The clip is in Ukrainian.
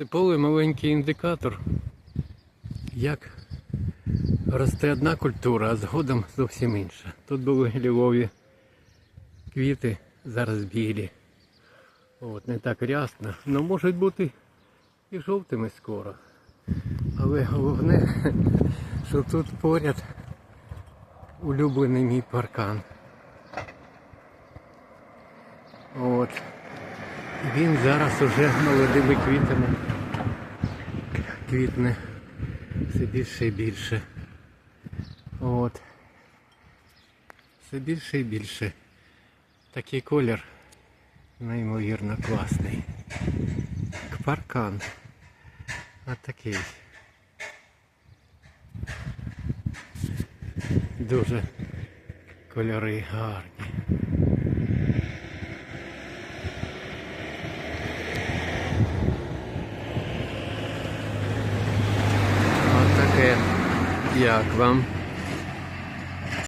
Типовий маленький індикатор, як росте одна культура, а згодом зовсім інша. Тут були лілові квіти, зараз білі. От, не так рясно, але можуть бути і жовтими скоро. Але головне, що тут поряд улюблений мій паркан. От. Він зараз уже молодими квітами квітне все більше і більше. От. Все більше і більше. Такий колір неймовірно класний. Як паркан. А. Дуже кольори гарні. Як вам?